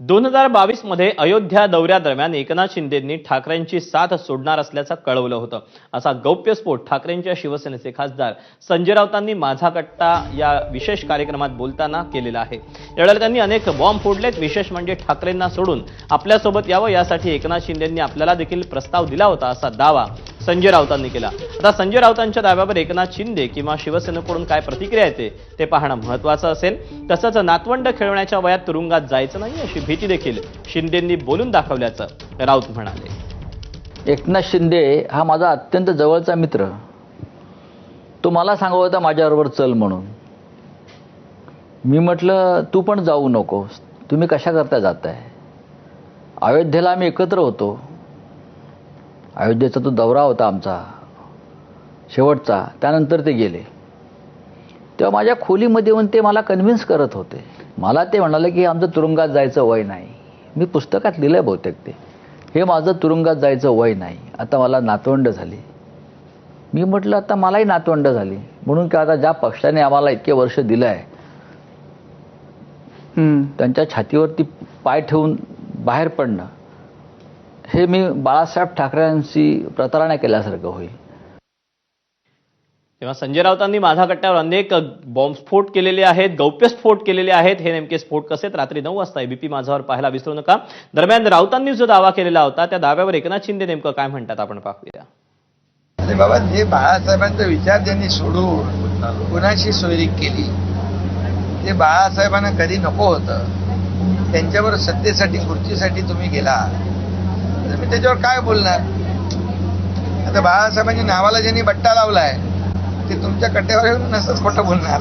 दोन हजार बावीसमध्ये अयोध्या दौऱ्यादरम्यान एकनाथ शिंदेंनी ठाकरेंची साथ सोडणार असल्याचं कळवलं होतं. असा गौप्यस्फोट ठाकरेंच्या शिवसेनेचे खासदार संजय राऊतांनी माझा कट्टा या विशेष कार्यक्रमात बोलताना केलेला आहे. यावेळेला त्यांनी अनेक बॉम्ब फोडलेत विशेष म्हणजे ठाकरेंना सोडून आपल्यासोबत यावं यासाठी एकनाथ शिंदेंनी आपल्याला देखील प्रस्ताव दिला होता असा दावा संजय राऊतांनी केला. आता संजय राऊतांच्या दाव्यावर एकनाथ शिंदे किंवा शिवसेनेकडून काय प्रतिक्रिया येते ते पाहणं महत्वाचं असेल. तसंच नातवंड खेळवण्याच्या वयात तुरुंगात जायचं नाही अशी भीती देखील शिंदेंनी बोलून दाखवल्याचं राऊत म्हणाले. एकनाथ शिंदे हा माझा अत्यंत जवळचा मित्र. तो मला सांगत होता माझ्याबरोबर चल म्हणून. मी म्हटलं तू पण जाऊ नकोस. तुम्ही कशा करता जाताय? अयोध्येला आम्ही एकत्र होतो. अयोध्येचा तो दौरा होता आमचा शेवटचा त्यानंतर ते गेले. तेव्हा माझ्या खोलीमध्ये येऊन ते मला कन्व्हिन्स करत होते. मला ते म्हणाले की आमचं तुरुंगात जायचं वय नाही. मी पुस्तकात लिहिलं बहुतेक ते. हे माझं तुरुंगात जायचं वय नाही. आता मला नातवंड झाली. मी म्हटलं आता मलाही नातवंड झाली. म्हणून की आता ज्या पक्षाने आम्हाला इतके वर्ष दिलं आहे त्यांच्या छातीवरती पाय ठेवून बाहेर पडणं. हे मी बाळासाहेब ठाकरेंशी प्रतारणा केल्यासारखं होईल. तेव्हा संजय राऊतांनी माझा कट्ट्यावर अनेक बॉम्बस्फोट केलेले आहेत गौप्यस्फोट केलेले आहेत. हे नेमके स्फोट कसे आहेत? रात्री नऊ वाजता एबीपी माझावर पाहायला विसरू नका. दरम्यान राऊतांनी जो दावा केलेला होता त्या दाव्यावर एकनाथ शिंदे नेमकं काय म्हणतात आपण पाहूया. अरे बाबा जे बाळासाहेबांचा विचार ज्यांनी सोडून कुणाशी सोयरीक केली ते बाळासाहेबांना कधी नको होतं. त्यांच्यावर सत्तेसाठी खुर्चीसाठी तुम्ही गेला. तर मी त्याच्यावर काय बोलणार? आता बाळासाहेबांनी नावाला ज्यांनी बट्टा लावलाय ते तुमच्या कट्ट्यावर येऊन नसंच खोटं बोलणार.